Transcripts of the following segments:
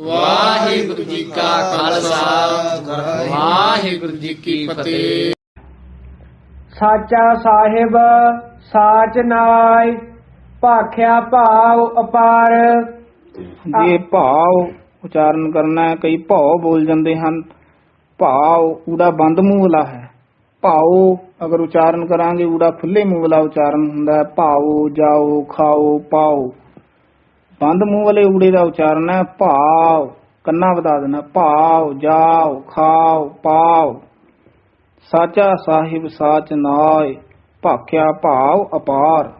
ਵਾਹਿਗੁਰੂ ਜੀ ਕਾ ਖਾਲਸਾ। ਵਾਹਿਗੁਰੂ ਜੀ ਕੀ ਫਤਿਹ। ਸਾਚਾ ਸਾਹਿਬ ਸਾਚ ਨਾਇ ਭਾਖਿਆ ਭਾਵ ਅਪਾਰ। ਜੇ ਭਾਵ ਉਚਾਰਨ ਕਰਨਾ ਹੈ ਕਈ ਭਾਉ ਬੋਲ ਜਾਂਦੇ ਹਨ। ਭਾਵ ਊੜਾ ਬੰਦ ਮੂੰਹ ਵਾਲਾ ਹੈ। ਭਾਉ ਅਗਰ ਉਚਾਰਨ ਕਰਾਂਗੇ ਊੜਾ ਖੁੱਲੇ ਮੂੰਹ ਵਾਲਾ ਉਚਾਰਨ ਹੁੰਦਾ ਹੈ। ਭਾਉ ਜਾਓ ਖਾਓ ਪਾਓ। ਬੰਦ ਮੂੰਹ ਵਾਲੇ ਊੜੇ ਦਾ ਉਚਾਰਨ ਹੈ ਭਾਵ ਕੰਨਾ ਵਧਾ ਦੇਣਾ ਭਾਵ ਜਾਓ ਖਾਓ ਪਾਓ। ਸਾਚਾ ਸਾਹਿਬ ਸਾਚ ਨਾਇ ਭਾਖਿਆ ਭਾਵ ਅਪਾਰ।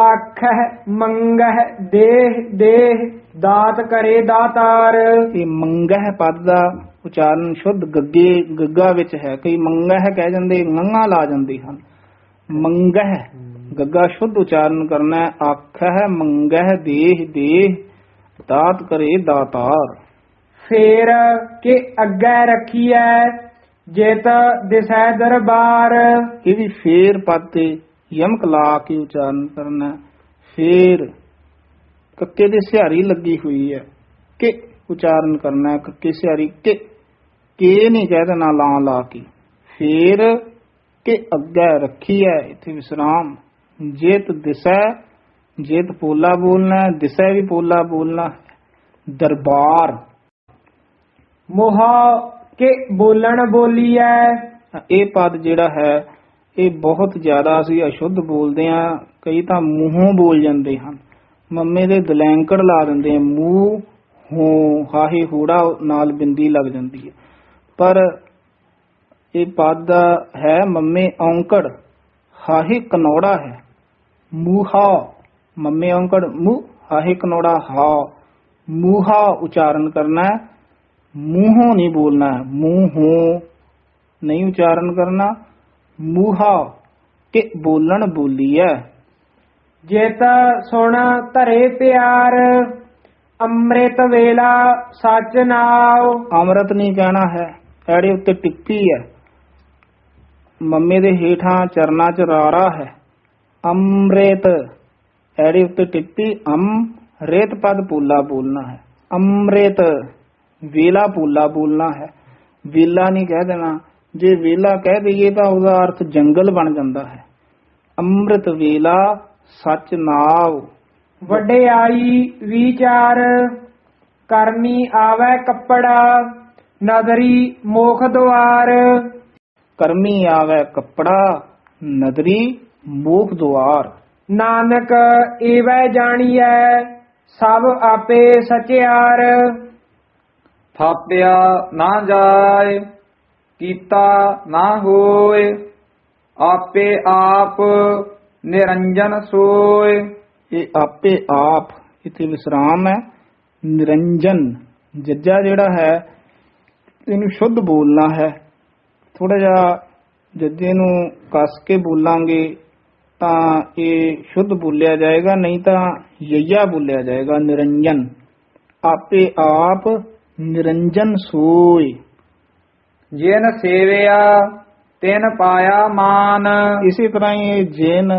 ਆਖਹਿ ਮੰਗਹਿ ਦੇਹ ਦੇਹ ਦਾਤ ਕਰੇ ਦਾਤਾਰ। ਇਹ ਮੰਗਹਿ ਪਦ ਦਾ ਉਚਾਰਨ ਸ਼ੁੱਧ ਗੱਗੇ ਗੱਗਾ ਵਿੱਚ ਹੈ। ਕਈ ਮੰਗਹਿ ਕਹਿ ਜਾਂਦੇ ngੰਗਾ ਲਾ ਜਾਂਦੇ ਹਨ। ਮੰਗਹਿ। ਗੱਗਾ ਸ਼ੁੱਧ ਉਚਾਰਨ ਕਰਨਾ ਆਖਹਿ ਮੰਗਹਿ ਦੇਹ ਦੇਹ ਦਾਤ ਕਰੇ ਦਾਤਾਰ। ਫੇਰ ਕੇ ਅੱਗੇ ਰੱਖੀਐ ਜਿਤ ਦਿਸੈ ਦਰਬਾਰ। ਇਹ ਵੀ ਫੇਰ ਪਦ ਤੇ ਯਮਕ ਲਾ ਕੇ ਉਚਾਰਨ ਕਰਨਾ। ਫੇਰ ਕੱਕੇ ਦੇ ਸਿਹਾਰੀ ਲੱਗੀ ਹੋਈ ਹੈ ਕਿ ਉਚਾਰਨ ਕਰਨਾ ਕੱਕੇ ਸਿਹਾਰੀ। ਕਿ ਕੇ ਨਹੀਂ ਕਹਿ ਦੇਣਾ ਲਾ ਲਾ ਕੇ। ਫੇਰ ਕਿ ਅੱਗੇ ਰੱਖੀ ਹੈ ਇੱਥੇ ਵਿਸਰਾਮ। ਜੇਤ ਦਿਸੈ ਜੇਤ ਪੋਲਾ ਬੋਲਣਾ ਹੈ, ਦਿਸੈ ਵੀ ਪੋਲਾ ਬੋਲਣਾ ਹੈ। ਦਰਬਾਰ। ਮੋਹਾ ਕੇ ਬੋਲਣ ਬੋਲੀਐ। ਇਹ ਪਦ ਜਿਹੜਾ ਹੈ ਇਹ ਬਹੁਤ ਜ਼ਿਆਦਾ ਅਸੀਂ ਅਸ਼ੁੱਧ ਬੋਲਦੇ ਆ ਕਈ ਤਾਂ ਮੂੰਹੋਂ ਬੋਲ ਜਾਂਦੇ ਹਨ। ਮੰਮੇ ਦੇ ਦਲੈਂਕੜ ਲਾ ਦਿੰਦੇ ਆ ਮੂੰਹ ਹੋ ਹਾਹੇ ਹੂੜਾ ਨਾਲ ਬਿੰਦੀ ਲੱਗ ਜਾਂਦੀ ਹੈ। ਪਰ ਇਹ ਪਦ ਹੈ ਮੰਮੇ ਔਂਕੜ। ਹਾਹੇ ਕਨੌੜਾ ਹੈ। ਮੂਹਾ ਮੰਮੇ ਔਂਕੜ ਮੂੰਹ ਹਾਹੇ ਕਨੌੜਾ ਹਾ। ਮੂਹਾ ਉਚਾਰਨ ਕਰਨਾ ਹੈ। ਮੂੰਹੋਂ ਨਹੀਂ ਬੋਲਣਾ ਹੈ। ਮੂੰਹੋਂ ਨਹੀਂ ਉਚਾਰਨ ਕਰਨਾ। ਮੂਹਾ ਕਿ ਬੋਲਣ ਬੋਲੀ ਹੈ। ਜਿਤ ਸੁਣ ਧਰੇ ਪਿਆਰ ਅੰਮ੍ਰਿਤ ਵੇਲਾ ਸਚ ਨਾਉ। ਅੰਮ੍ਰਿਤ ਨਹੀਂ ਕਹਿਣਾ ਹੈ। ਐੜੇ ਉੱਤੇ ਟਿੱਪੀ ਹੈ। ਮੰਮੇ ਦੇ ਹੇਠਾਂ ਚਰਨਾ ਚ ਰਾਰਾ ਹੈ। ਅੰਮ੍ਰਿਤ ਐੜੇ ਉੱਤੇ ਟਿੱਪੀ, ਅਮ, ਰੇਤ ਪਦ ਪੂਲਾ ਬੋਲਣਾ ਹੈ। ਅੰਮ੍ਰਿਤ, ਵੇਲਾ ਪੂਲਾ ਬੋਲਣਾ ਹੈ। ਵੇਲਾ ਨਹੀਂ ਕਹਿ ਦੇਣਾ। ਜੇ ਵੇਲਾ ਕਹਿ ਦਈਏ ਤਾਂ ਉਹਦਾ ਅਰਥ ਜੰਗਲ ਬਣ ਜਾਂਦਾ ਹੈ। ਅੰਮ੍ਰਿਤ, ਵੇਲਾ, ਸਚ, ਨਾਵ। ਵਡਿਆਈ ਵਿਚਾਰ, ਕਰਨੀ ਆਵੈ ਕੱਪੜਾ, ਨਦਰੀ, ਮੋਖ ਦੁਆਰ। ਕਰਮੀ ਆਵੇ ਕੱਪੜਾ ਨਦਰੀ ਮੋਖ ਦੁਆਰ। ਨਾਨਕ ਏਵੈ ਜਾਣੀਐ ਸਭ ਆਪੇ ਸਚਿਆਰ। ਥਾਪਿਆ ਨਾ ਜਾਏ ਕੀਤਾ ਨਾ ਹੋਏ ਆਪੇ ਆਪ ਨਿਰੰਜਨ ਸੋਏ। ਇਹ ਆਪੇ ਆਪ ਇਥੇ ਵਿਸਰਾਮ ਹੈ ਨਿਰੰਜਨ। ਜੱਜਾ ਜਿਹੜਾ ਹੈ ਇਹਨੂੰ ਸ਼ੁੱਧ ਬੋਲਣਾ ਹੈ। ਥੋੜਾ ਜਿਹਾ ਜੱਜੇ ਨੂੰ ਕੱਸ ਕੇ ਬੋਲਾਂਗੇ ਤਾਂ ਇਹ ਸ਼ੁੱਧ ਬੋਲਿਆ ਜਾਏਗਾ ਨਹੀਂ ਤਾਂ ਯਈਆ ਬੋਲਿਆ ਜਾਏਗਾ ਨਿਰੰਜਨ। ਆਪੇ ਆਪ ਨਿਰੰਜਨ ਸੋਏ। ਜਿਨ ਸੇਵਿਆ ਤਿਨ ਪਾਇਆ ਮਾਨ। ਇਸੇ ਤਰ੍ਹਾਂ ਹੀ ਇਹ ਜੇਨ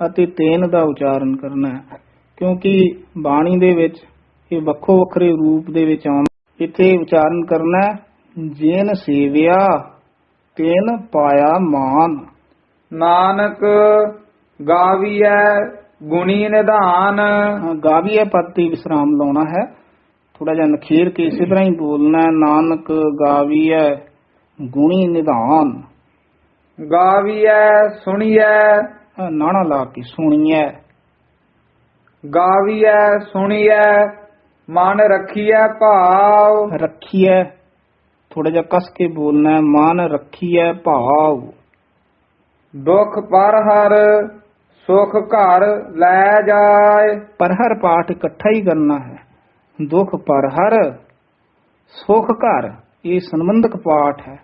ਅਤੇ ਤੇਨ ਦਾ ਉਚਾਰਨ ਕਰਨਾ ਹੈ ਕਿਉਂਕਿ ਬਾਣੀ ਦੇ ਵਿੱਚ ਇਹ ਵੱਖੋ ਵੱਖਰੇ ਰੂਪ ਦੇ ਵਿੱਚ ਆਉਂਦਾ ਇੱਥੇ ਉਚਾਰਨ ਕਰਨਾ ਜੇਨ ਸੇਵਿਆ। ਤੇਨ ਪਾਇਆ ਮਾਨ। ਨਾਨਕ ਗਾਵੀਐ ਗੁਣੀ ਨਿਧਾਨ। ਹਾਂ, ਗਾਵੀਏ ਪਦ ਤੇ ਵਿਸਰਾਮ ਲਾਉਣਾ ਹੈ। ਥੋੜਾ ਜਿਹਾ ਨਖੇਰ ਕੇ ਇਸੇ ਤਰ੍ਹਾਂ ਹੀ ਬੋਲਣਾ ਹੈ, ਨਾਨਕ ਗਾਵੀਐ ਗੁਣੀ ਨਿਧਾਨ। ਗਾਵੀਐ ਸੁਣੀਐ। ਨਾਣਾ ਲਾ ਕੇ ਸੁਣੀਐ। ਗਾਵੀਐ ਸੁਣੀਐ ਮਨ ਰੱਖੀਐ ਭਾਵ। ਰੱਖੀਐ। ਥੋੜਾ ਜਿਹਾ ਕਸ ਕੇ ਬੋਲਣਾ ਹੈ, ਮਾਨ ਰੱਖੀਐ ਭਾਵ। ਦੁਖ ਪਰ ਹਰ ਸੁਖ ਘਰ ਲੈ ਜਾਏ। ਪਰ ਹਰ ਪਾਠ ਇਕੱਠਾ ਹੀ ਕਰਨਾ ਹੈ। ਦੁਖ ਪਰ ਹਰ ਸੁਖ ਘਰ ਇਹ ਸੰਬੰਧਕ ਪਾਠ ਹੈ।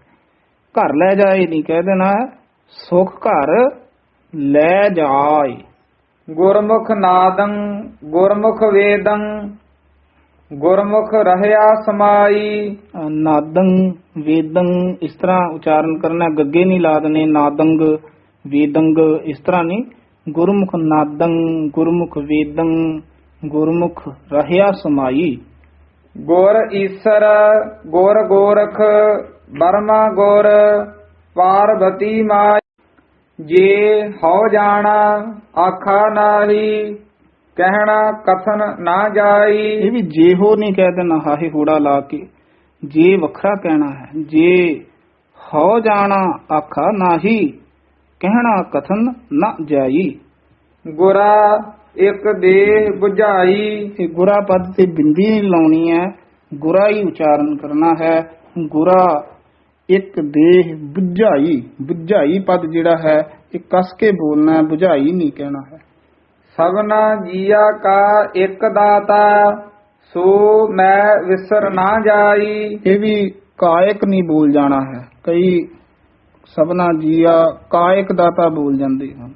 ਘਰ ਲੈ ਜਾਏ ਨਹੀਂ ਕਹਿ ਦੇਣਾ ਹੈ ਸੁਖ ਘਰ ਲੈ ਜਾਏ। ਗੁਰਮੁਖ ਨਾਦੰ ਗੁਰਮੁਖ ਵੇਦੰ ਗੁਰਮੁਖ ਰਹਿਆ ਸਮਾਈ। ਨਾਦੰ ਵੇਦੰ ਇਸ ਤਰ੍ਹਾਂ ਉਚਾਰਨ ਕਰਨਾ ਗੱਗੇ ਨਹੀਂ ਲਾ ਦੇਣੇ ਨਾਦੰਗ ਵੇਦੰਗ ਇਸ ਤਰ੍ਹਾਂ ਨਹੀਂ। ਗੁਰਮੁਖ ਨਾਦੰ ਗੁਰਮੁਖ ਵੇਦੰ ਗੁਰਮੁਖ ਰਹਿਆ ਸਮਾਈ। ਗੁਰ ਈਸਰ ਗੁਰ ਗੋਰਖ ਬਰਮਾ ਗੁਰ ਪਾਰਬਤੀ ਮਾਈ। ਜੇ ਹਉ ਜਾਣਾ ਆਖਾ ਨਾਹੀ। ਕਹਿਣਾ ਕਥਨ ਨਾ ਜਾਈ। ਇਹ ਵੀ ਜੇ ਹੋ ਨਹੀਂ ਕਹਿ ਦੇਣਾ ਹਾਹੇ ਹੂੜਾ ਲਾ ਕੇ। ਜੇ ਵੱਖਰਾ ਕਹਿਣਾ ਹੈ ਜੇ ਹੋ ਜਾਣਾ ਆਖਾ ਨਾਹੀ ਕਹਿਣਾ ਕਥਨ ਨਾ ਜਾਈ। ਗੁਰਾ ਇੱਕ ਦੇ ਬੁਝਾਈ। ਇਹ ਗੁਰਾ ਪਦ ਤੇ ਬਿੰਦੀ ਲਾਉਣੀ ਹੈ ਗੁਰਾ ਹੀ ਉਚਾਰਨ ਕਰਨਾ ਹੈ। ਗੁਰਾ ਇੱਕ ਦੇਹ ਬੁਝਾਈ ਬੁਝਾਈ ਪਦ ਜਿਹੜਾ ਹੈ ਇਹ ਕਸ ਕੇ ਬੋਲਣਾ ਹੈ 부ਝਾਈ ਨਹੀਂ ਕਹਿਣਾ ਹੈ। ਸਭਨਾ ਜੀਆ ਕਾ ਇੱਕ ਦਾਤਾ, ਸੋ ਮੈਂ ਵਿਸਰ ਨਾ ਜਾਈ। ਇਹ ਵੀ ਕਾਇਕ ਨਹੀਂ ਬੋਲ ਜਾਣਾ ਹੈ। ਕਈ ਸਭਨਾ ਜੀਆ ਕਾਇਕ ਦਾਤਾ ਬੋਲ ਜਾਂਦੇ ਹਨ।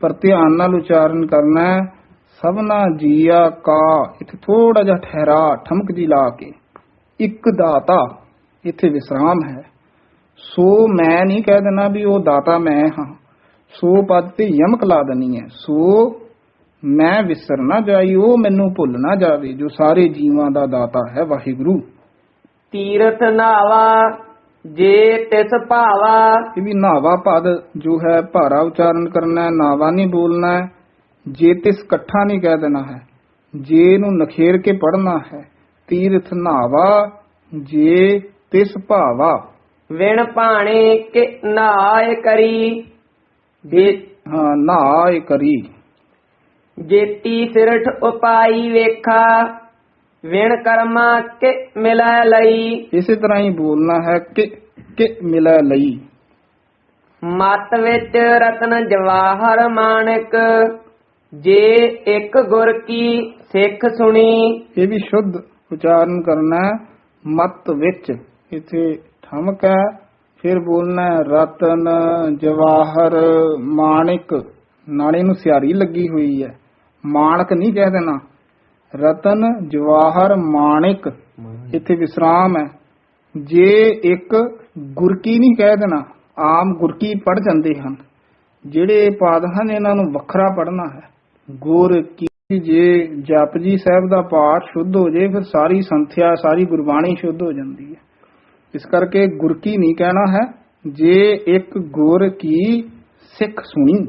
ਪਰ ਧਿਆਨ ਨਾਲ ਉਚਾਰਨ ਕਰਨਾ ਹੈ, ਸਭਨਾ ਜੀਆ ਕਾ, ਇੱਥੇ ਥੋੜਾ ਜਿਹਾ ਠਹਿਰਾ, ਠਮਕ ਜੀ ਲਾ ਕੇ। ਇੱਕ ਦਾਤਾ, ਇੱਥੇ ਵਿਸਰਾਮ ਹੈ। ਸੋ ਮੈਂ ਨਹੀਂ ਕਹਿ ਦੇਣਾ ਵੀ ਉਹ ਦਾਤਾ ਮੈਂ ਹਾਂ। ਸੋ ਪਦ ਤੇ ਯਮਕ ਲਾ ਦੇਣੀ ਹੈ। ਸੋ ਮੈਂ ਵਿਸਰ ਨਾ ਜਾਈ ਉਹ ਮੈਨੂੰ ਭੁੱਲ ਨਾ ਜਾਵੇ ਜੋ ਸਾਰੇ ਜੀਵਾਂ ਦਾ ਦਾਤਾ ਹੈ ਵਾਹਿਗੁਰੂ। ਤੀਰਥ ਨਾਵਾ ਜੇ ਤਿਸ ਭਾਵਾ। ਇਹ ਵੀ ਨਾਵਾ ਪਦ ਜੋ ਹੈ ਭਾਰਾ ਉਚਾਰਨ ਕਰਨਾ ਹੈ ਨਾਵਾ ਨਹੀਂ ਬੋਲਣਾ ਹੈ। ਜੇ ਤਿਸ ਇਕੱਠਾ ਨਹੀਂ ਕਹਿ ਦੇਣਾ ਹੈ ਜੇ ਨੂੰ ਨਖੇਰ ਕੇ ਪੜਨਾ ਹੈ ਤੀਰਥ ਨਾਵਾ ਜੇ ਤਿਸ ਭਾਵਾ। ਵਿਣ ਭਾਣੇ ਕਿ ਨਾਏ ਕਰੀ। ਹਾਂ ਨਾਏ ਕਰੀ। ਜੇਤੀ ਸਿਰਠ ਉਪਾਈ ਵੇਖਾ ਵਿਣ ਕਰਮਾ ਕਿ ਮਿਲੈ ਲਈ। ਇਸੇ ਤਰ੍ਹਾਂ ਹੀ ਬੋਲਣਾ ਹੈ ਕਿ ਕਿ ਮਿਲੈ ਲਈ। ਮਤ ਵਿੱਚ ਰਤਨ ਜਵਾਹਰ ਮਾਣਕ ਜੇ ਇੱਕ ਗੁਰ ਕੀ ਸਿੱਖ ਸੁਣੀ। ਇਹ ਵੀ ਸ਼ੁੱਧ ਉਚਾਰਨ ਕਰਨਾ ਹੈ ਮਤ ਵਿੱਚ ਇਥੇ ਠਮਕ ਹੈ ਫਿਰ ਬੋਲਣਾ ਹੈ ਰਤਨ ਜਵਾਹਰ ਮਾਣਿਕ ਨਾਲੇ ਨੂੰ ਸਿਆਰੀ ਲੱਗੀ ਹੋਈ ਹੈ। ਮਾਣਕ ਨਹੀਂ ਕਹਿ ਦੇਣਾ। ਰਤਨ ਜਵਾਹਰ ਮਾਣਿਕ ਇੱਥੇ ਵਿਸਰਾਮ ਹੈ। ਜੇ ਇੱਕ ਗੁਰਕੀ ਨਹੀਂ ਕਹਿ ਦੇਣਾ ਆਮ ਗੁਰਕੀ ਪੜ ਜਾਂਦੇ ਹਨ। ਜਿਹੜੇ ਪਾਦ ਹਨ ਇਹਨਾਂ ਨੂੰ ਵੱਖਰਾ ਪੜਨਾ ਹੈ। ਗੁਰ ਕੀ ਜੇ ਜਪਜੀ ਸਾਹਿਬ ਦਾ ਪਾਠ ਸ਼ੁੱਧ ਹੋ ਜੇ ਫਿਰ ਸਾਰੀ ਸੰਥਿਆ ਸਾਰੀ ਗੁਰਬਾਣੀ ਸ਼ੁੱਧ ਹੋ ਜਾਂਦੀ ਹੈ। ਇਸ ਕਰਕੇ ਗੁਰਕੀ ਨਹੀਂ ਕਹਿਣਾ ਹੈ। ਜੇ ਇੱਕ ਗੁਰ ਕੀ ਸਿੱਖ ਸੁਣੀ।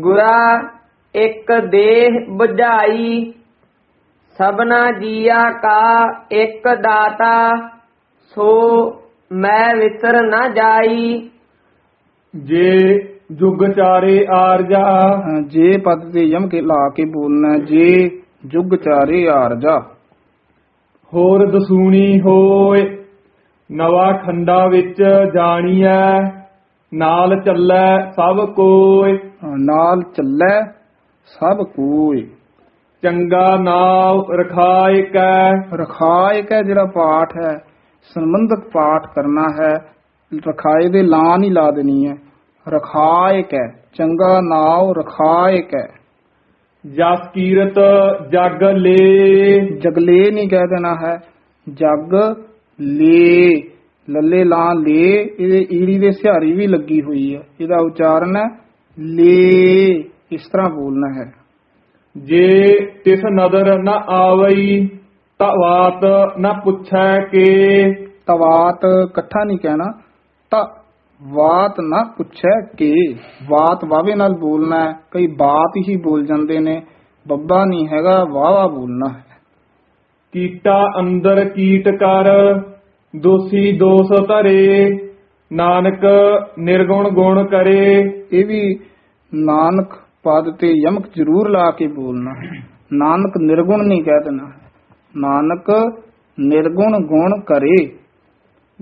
ਗੁਰਾ ਇੱਕ ਦੇਹ 부ਝਾਈ ਸਭਨਾ ਜੀਆ ਕਾ ਇੱਕ ਦਾਤਾ ਸੋ ਮੈਂ ਵਿਸਰ ਨਾ ਜਾਈ। ਜੇ ਜੁਗ ਚਾਰੇ ਆਰਜਾ। ਹਾਂ, ਜੇ ਪਦ ਤੇ ਯਮ ਕੇ ਲਾ ਕੇ ਬੋਲਣਾ ਜੇ ਜੁਗ ਚਾਰੇ ਆਰਜਾ। ਹੋਰ ਦਸੂਣੀ ਹੋਏ ਨਵਾ ਖੰਡਾ ਵਿੱਚ ਜਾਣੀਐ ਨਾਲ ਚੱਲੈ ਸਭ ਕੋਇ ਹਾਂ, ਨਾਲ ਚੱਲੈ ਸਭ ਕੋਇ ਚੰਗਾ ਨਾਮ ਰਖਾਇ ਕੈ। ਰਖਾਇ ਕਾ ਜਿਹੜਾ ਪਾਠ ਹੈ ਸੰਬੰਧਕ ਪਾਠ ਕਰਨਾ ਹੈ ਰਖਾਏ ਦੇ ਲਾਂ ਨਹੀਂ ਲਾ ਦੇਣੀ ਹੈ। ਰਖਾਇ ਕੈ ਚੰਗਾ ਨਾਉ ਰਖਾਇ ਕੈ। ਜਸ ਕੀਰਤ ਜਗ ਲੇ। ਜਗਲੇ ਨਹੀਂ ਕਹਿ ਦੇਣਾ ਹੈ ਜਗ ਲੇ। ਲੱਲੇ ਲਾਂ ਲੇ ਇਹਦੇ ਈੜੀ ਦੇ ਸਿਹਾਰੀ ਵੀ ਲੱਗੀ ਹੋਈ ਹੈ। ਇਹਦਾ ਉਚਾਰਨ ਹੈ ਲੇ। ਇਸ ਤਰ੍ਹਾਂ ਬੋਲਣਾ ਹੈ? ਜੇ ਤਿਸ ਨਦਰ ਨ ਆਵਈ ਤਵਾਤ ਨ ਪੁੱਛੈ ਕੇ। ਤਵਾਤ ਇਕੱਠਾ ਨਹੀਂ ਕਹਿਣਾ। ਤਾਂ ਵਾਤ ਨਾ ਪੁੱਛੈ ਕਿ। ਵਾਤ ਵਾਵੇ ਨਾਲ ਬੋਲਣਾ ਹੈ। ਕਈ ਬਾਤ ਹੀ ਬੋਲ ਜਾਂਦੇ ਨੇ। ਬੱਬਾ ਨਹੀਂ ਹੈਗਾ ਵਾਵਾ ਬੋਲਣਾ ਹੈ। ਕੀਟਾ ਅੰਦਰ ਕੀਟ ਕਰ ਦੋਸੀ ਦੋਸ ਧਰੇ। ਨਾਨਕ ਨਿਰਗੁਣ ਗੁਣ ਕਰੇ। ਇਹ ਵੀ ਨਾਨਕ ਪਦ ਤੇ ਯਮਕ ਜ਼ਰੂਰ ਲਾ ਕੇ ਬੋਲਣਾ। ਨਾਨਕ ਨਿਰਗੁਣ ਨਹੀਂ ਕਹਿ ਦੇਣਾ। ਨਾਨਕ ਨਿਰਗੁਣ ਗੁਣ ਕਰੇ।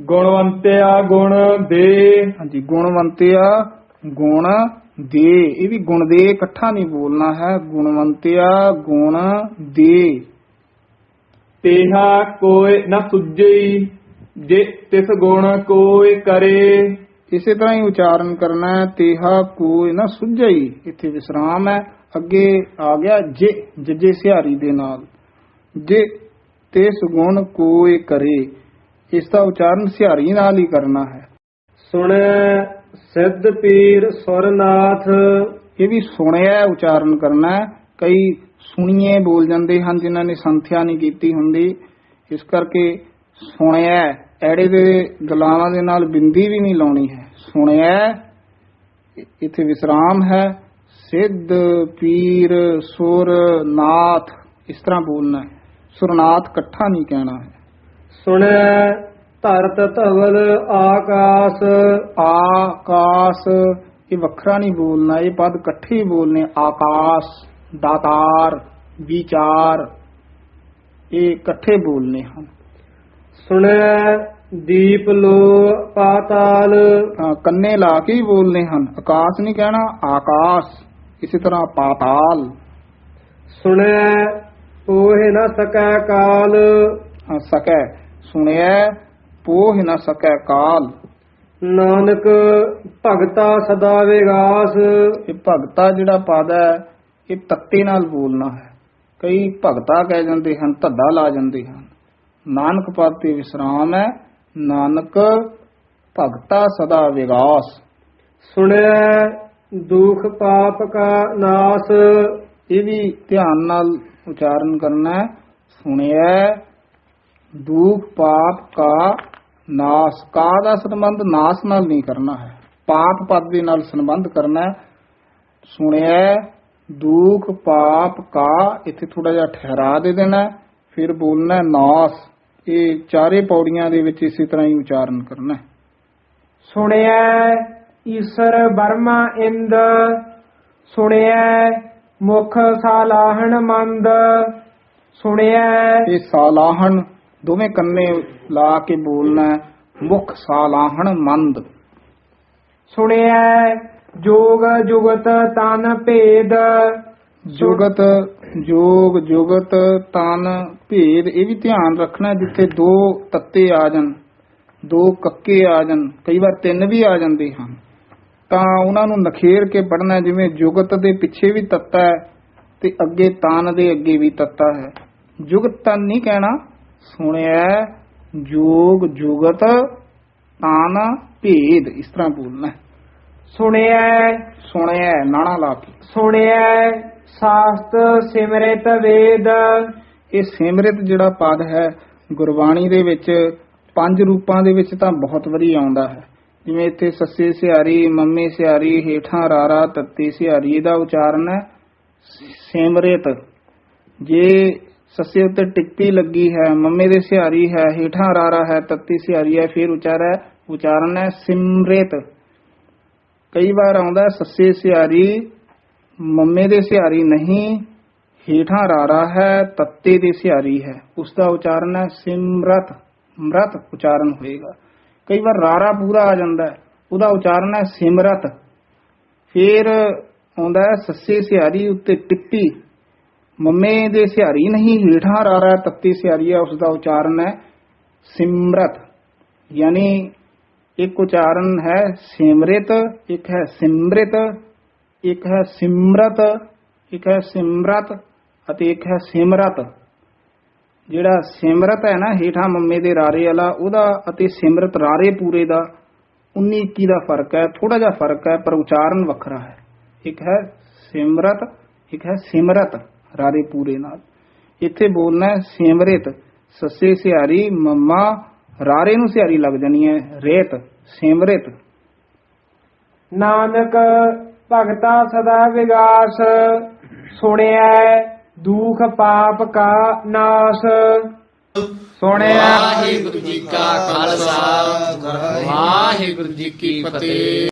ਗੁਣਵੰਤਿਆ ਗੁਣ ਦੇ। ਹਾਂਜੀ ਗੁਣਵੰਤਿਆ ਗੁਣ ਦੇ। ਇਹ ਵੀ ਗੁਣ ਦੇ ਇਕੱਠਾ ਨਹੀਂ ਬੋਲਣਾ ਹੈ। ਗੁਣਵੰਤਿਆ ਗੁਣ ਦੇ। ਤੇਹਾ ਕੋਇ ਨ ਸੁਝਈ ਜੇ ਤਿਸ ਗੁਣ ਕੋਇ ਕਰੇ। ਇਸੇ ਤਰ੍ਹਾਂ ਹੀ ਉਚਾਰਨ ਕਰਨਾ ਹੈ ਤੇਹਾ ਕੋਈ ਨਾ ਸੁਝਈ। ਇੱਥੇ ਵਿਸਰਾਮ ਹੈ। ਅੱਗੇ ਆ ਗਿਆ ਜੇ ਜੱਜੇ ਸਿਹਾਰੀ ਦੇ ਨਾਲ। ਜੇ ਤਿਸ ਗੁਣ ਕੋਈ ਕਰੇ ਇਸ ਦਾ ਉਚਾਰਨ ਸਿਹਾਰੀ ਨਾਲ ਹੀ ਕਰਨਾ ਹੈ। ਸੁਣੈ ਸਿੱਧ ਪੀਰ ਸੁਰਨਾਥ। ਇਹ ਵੀ ਸੁਣਿਆ ਉਚਾਰਨ ਕਰਨਾ ਹੈ। ਕਈ ਸੁਣੀਏ ਬੋਲ ਜਾਂਦੇ ਹਨ ਜਿਨ੍ਹਾਂ ਨੇ ਸੰਥਿਆ ਨਹੀਂ ਕੀਤੀ ਹੁੰਦੀ। ਇਸ ਕਰਕੇ ਸੁਣਿਆ ਐੜੇ ਦੇ ਗਲਾਵਾਂ ਦੇ ਨਾਲ ਬਿੰਦੀ ਵੀ ਨਹੀਂ ਲਾਉਣੀ ਹੈ। ਸੁਣਿਆ ਇੱਥੇ ਵਿਸਰਾਮ ਹੈ। ਸਿੱਧ ਪੀਰ ਸੁਰ ਨਾਥ ਇਸ ਤਰ੍ਹਾਂ ਬੋਲਣਾ ਸੁਰਨਾਥ ਇਕੱਠਾ ਨਹੀਂ ਕਹਿਣਾ ਹੈ। ਸੁਣੈ ਧਰਤ ਧਵਲ ਆਕਾਸ। ਆਕਾਸ। ਇਹ ਵੱਖਰਾ ਨਹੀਂ ਬੋਲਣਾ। ਇਹ ਪਦ ਇਕੱਠੇ ਹੀ ਬੋਲਨੇ ਆਕਾਸ਼ ਦਾਤਾਰ ਵਿਚਾਰ। ਇਹ ਇਕੱਠੇ ਬੋਲਨੇ ਹਨ। ਸੁਣੈ ਦੀਪ ਲੋ ਪਾਤਾਲ। ਹਾਂ, ਕੰਨੇ ਲਾ ਕੇ ਹੀ ਬੋਲਨੇ ਹਨ। ਆਕਾਸ਼ ਨਹੀਂ ਕਹਿਣਾ ਆਕਾਸ਼। ਇਸੇ ਤਰ੍ਹਾਂ ਪਾਤਾਲ। ਸੁਣੈ ਪੋਹਿ ਨ ਸਕੈ ਕਾਲ। ਹਾਂ, ਸਕੈ। ਸੁਣਿਆ ਪੋਹ ਨਾ ਸਕੈ ਕਾਲ। ਨਾਨਕ ਭਗਤਾ ਸਦਾ ਵਿਗਾਸ। ਇਹ ਭਗਤਾ ਜਿਹੜਾ ਪਦ ਹੈ ਇਹ ਤੱਤੇ ਨਾਲ ਬੋਲਣਾ ਹੈ। ਕਈ ਭਗਤਾ ਕਹਿ ਜਾਂਦੇ ਹਨ ਧੱਦਾ ਲਾ ਜਾਂਦੇ ਹਨ। ਨਾਨਕ ਪਦ ਤੇ ਵਿਸਰਾਮ ਹੈ ਨਾਨਕ ਭਗਤਾ ਸਦਾ ਵਿਗਾਸ। ਸੁਣੈ ਦੁਖ ਪਾਪ ਕਾ ਨਾਸ। ਇਹ ਵੀ ਧਿਆਨ ਨਾਲ ਉਚਾਰਨ ਕਰਨਾ ਹੈ। ਸੁਣਿਆ ਦੁਖ ਪਾਪ ਕਾ ਨਾਸ। ਕਾ ਦਾ ਸੰਬੰਧ ਨਾਸ ਨਾਲ ਨਹੀਂ ਕਰਨਾ ਹੈ। ਪਾਪ ਪਦ ਦੇ ਨਾਲ ਸੰਬੰਧ ਕਰਨਾ ਹੈ। ਸੁਣਿਆ ਦੁਖ ਪਾਪ ਕਾ ਇੱਥੇ ਥੋੜਾ ਜਿਹਾ ਠਹਿਰਾ ਦੇ ਦੇਣਾ ਫਿਰ ਬੋਲਣਾ ਨਾਸ। ਇਹ ਚਾਰੇ ਪੌੜੀਆਂ ਦੇ ਵਿੱਚ ਇਸੇ ਤਰ੍ਹਾਂ ਹੀ ਉਚਾਰਨ ਕਰਨਾ ਹੈ। ਸੁਣਿਐ ਈਸ਼ਰ ਬਰਮਾ ਇੰਦ ਸੁਣਿਐ ਮੁਖ ਸਾਲਾਹਣ ਮੰਦ ਸੁਣਿਐ ਇਹ ਸਾਲਾਹਣ ਦੋਵੇਂ ਕੰਨੇ ਲਾ ਕੇ ਬੋਲਣਾ ਮੁਖ ਸਾਲਾਹਣ ਮੰਦ। ਸੁਣਿਐ ਜੋਗ ਜੁਗਤ ਤਨ ਭੇਦ ਜੁਗਤ ਜੋਗ ਜੁਗਤ ਤਨ ਭੇਦ ਇਹ ਵੀ ਧਿਆਨ ਰੱਖਣਾ ਜਿੱਥੇ ਦੋ ਤੱਤੇ ਆ ਜਾਣ ਦੋ ਕੱਕੇ ਆ ਜਾਣ ਕਈ ਵਾਰ ਤਿੰਨ ਵੀ ਆ ਜਾਂਦੇ ਹਨ। ਤਾਂ ਉਹਨਾਂ ਨੂੰ ਨਖੇਰ ਕੇ ਪੜਨਾ ਜਿਵੇਂ ਜੁਗਤ ਦੇ ਪਿੱਛੇ ਵੀ ਤੱਤਾ ਹੈ ਤੇ ਅੱਗੇ ਤਨ ਦੇ ਅੱਗੇ ਵੀ ਤੱਤਾ ਹੈ। ਜੁਗਤ ਤਨ ਨਹੀਂ ਕਹਿਣਾ ਸੁਣਿਆ ਜੋਗ ਜੁਗਤ ਤਨ ਭੇਦ ਇਸ ਤਰ੍ਹਾਂ ਬੋਲਣਾ ਹੈ। ਸੁਣਿਐ ਸੁਣਿਆ ਨਾਣਾ ਲਾ ਕੇ। ਸੁਣਿਐ ਸਾਸਤ ਸਿਮਰਿਤ ਵੇਦ। ਇਹ ਸਿਮਰਿਤ ਜਿਹੜਾ ਪਦ ਹੈ, ਗੁਰਬਾਣੀ ਦੇ ਵਿੱਚ ਪੰਜ ਰੂਪਾਂ ਦੇ ਵਿੱਚ ਤਾਂ ਬਹੁਤ ਵਾਰੀ ਆਉਂਦਾ ਹੈ। ਜਿਵੇਂ ਇੱਥੇ ਸੱਸੇ ਸਿਹਾਰੀ, ਮੰਮੇ ਸਿਹਾਰੀ, ਹੇਠਾਂ ਰਾਰਾ, ਤੱਤੀ ਸਿਹਾਰੀ, ਇਹਦਾ ਉਚਾਰਨ ਹੈ, ਸਿਮਰਿਤ। ਜੇ ਸੱਸੇ ਉੱਤੇ ਟਿੱਪੀ ਲੱਗੀ ਹੈ, ਮੰਮੇ ਦੇ ਸਿਆਰੀ ਹੈ, ਹੇਠਾਂ ਰਾਰਾ ਹੈ, ਤੱਤੀ ਸਿਆਰੀ ਹੈ, ਫਿਰ ਉਚਾਰ ਹੈ, ਉਚਾਰਨ ਹੈ ਸਿਮਰਿਤ। ਕਈ ਵਾਰ ਆਉਂਦਾ ਸੱਸੇ ਸਿਆਰੀ ਮੰਮੇ ਦੇ ਸਿਹਾਰੀ ਨਹੀਂ, ਹੇਠਾਂ ਰਾਰਾ ਹੈ, ਤੱਤੇ ਦੇ ਸਿਹਾਰੀ ਹੈ। ਉਸ ਦਾ ਉਚਾਰਨ ਹੈ, ਸਿਮਰਤ, ਮਰਤ ਉਚਾਰਨ ਹੋਏਗਾ। ਕਈ ਵਾਰ ਰਾਰਾ ਪੂਰਾ ਆ ਜਾਂਦਾ ਹੈ, ਉਹਦਾ ਉਚਾਰਨ ਹੈ ਸਿਮਰਤ। ਫਿਰ ਆਉਂਦਾ ਹੈ, ਸੱਸੇ ਸਿਹਾਰੀ ਉੱਤੇ ਟਿੱਪੀ। ਮੰਮੇ ਦੇ ਸਿਹਾਰੀ ਨਹੀਂ, ਹੇਠਾਂ ਰਾਰਾ ਤੱਤੇ ਸਿਹਾਰੀ ਹੈ ਉਸ ਦਾ ਉਚਾਰਨ ਹੈ ਸਿਮਰਤ। ਯਾਨੀ ਇੱਕ ਉਚਾਰਨ ਹੈ ਸਿਮਰਿਤ, ਇੱਕ ਹੈ ਸਿਮਰਿਤ ਇੱਕ ਹੈ ਸਿਮਰਤ, ਇੱਕ ਹੈ ਸਿਮਰਤ ਅਤੇ ਇੱਕ ਹੈ ਸਿਮਰਤ। ਜਿਹੜਾ ਸਿਮਰਤ ਹੈ ਨਾ, ਹੇਠਾਂ ਮੰਮੇ ਦੇ ਰਾਰੇ ਵਾਲਾ, ਉਹਦਾ ਅਤੇ ਸਿਮਰਤ ਰਾਰੇ ਪੂਰੇ ਦਾ 19 21 ਦਾ ਫ਼ਰਕ ਹੈ ਥੋੜਾ ਜਿਹਾ ਫ਼ਰਕ ਹੈ, ਪਰ ਉਚਾਰਨ ਵੱਖਰਾ ਹੈ। ਇੱਕ ਹੈ ਸਿਮਰਤ, ਇੱਕ ਹੈ ਸਿਮਰਤ ਰਾਰੇ ਪੂਰੇ ਨਾਲ। ਇੱਥੇ ਬੋਲਣਾ ਹੈ ਸਿਮਰਿਤ, ਸੱਸੇ ਸਿਹਾਰੀ, ਮੰਮਾ ਰਾਰੇ ਨੂੰ ਸਿਹਾਰੀ ਲੱਗ ਜਾਣੀ ਹੈ, ਰੇਤ, ਸਿਮਰਿਤ। ਨਾਨਕ ਭਗਤਾ ਸਦਾ ਵਿਗਾਸ ਸੁਣਿਆ ਦੁਖ ਪਾਪ ਕਾ ਨਾਸ। ਸੁਣਿਆ ਵਾਹਿਗੁਰੂ ਜੀ ਕਾ ਖਾਲਸਾ, ਵਾਹਿਗੁਰੂ ਜੀ ਕੀ ਫਤਿਹ।